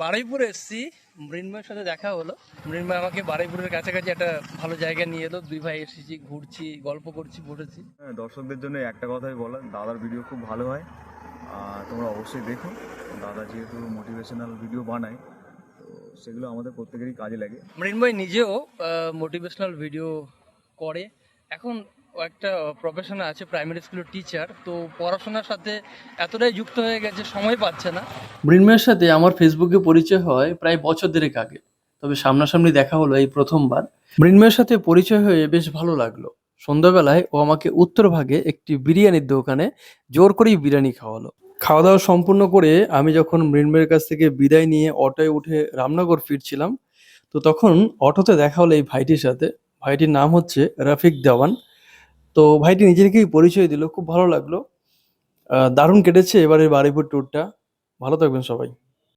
বারুইপুরে এসেছি। মৃন্ময়ের সাথে দেখা হলো। মৃন্ময় আমাকে বারুইপুরের কাছাকাছি একটা ভালো জায়গা নিয়ে এলো। দুই ভাই এসেছি ঘুরছি গল্প করছি বসেছি। হ্যাঁ, দর্শকদের জন্য একটা কথাই বলার দাদার ভিডিও খুব ভালো হয়। আর তোমরা অবশ্যই দেখো। দাদা যেহেতু মোটিভেশনাল ভিডিও বানায় তো সেগুলো আমাদের প্রত্যেকেরই কাজে লাগে। মৃন্ময় নিজেও মোটিভেশনাল ভিডিও করে। এখন একটা প্রফেশনে আছে প্রাইমারি স্কুলের টিচার তো পড়াশোনার সাথে এতটাই যুক্ত হয়ে গেছে, সময় পাচ্ছে না। মৃন্ময়ের সাথে আমার ফেসবুকে পরিচয় হয় প্রায় বছর দেড়েক আগে, তবে সামনাসামনি দেখা হলো এই প্রথমবার। মৃন্ময়ের সাথে পরিচয় হয়ে বেশ ভালো লাগল। সন্ধ্যাবেলায় ও আমাকে উত্তর ভাগে একটি বিরিয়ানির দোকানে জোর করেই বিরিয়ানি খাওয়ালো। খাওয়া দাওয়া সম্পূর্ণ করে আমি যখন মৃন্ময়ের কাছ থেকে বিদায় নিয়ে অটোয় উঠে রামনগর ফিরছিলাম, তো তখন অটোতে দেখা হলো এই ভাইটির সাথে। ভাইটির নাম হচ্ছে রফিক দেওয়ান। তো ভাইটি নিজে নিজেকেই পরিচয় দিল, খুব ভালো লাগল। দারুণ কেটেছে এবারের বারুইপুর ট্যুরটা ভালো থাকবেন সবাই।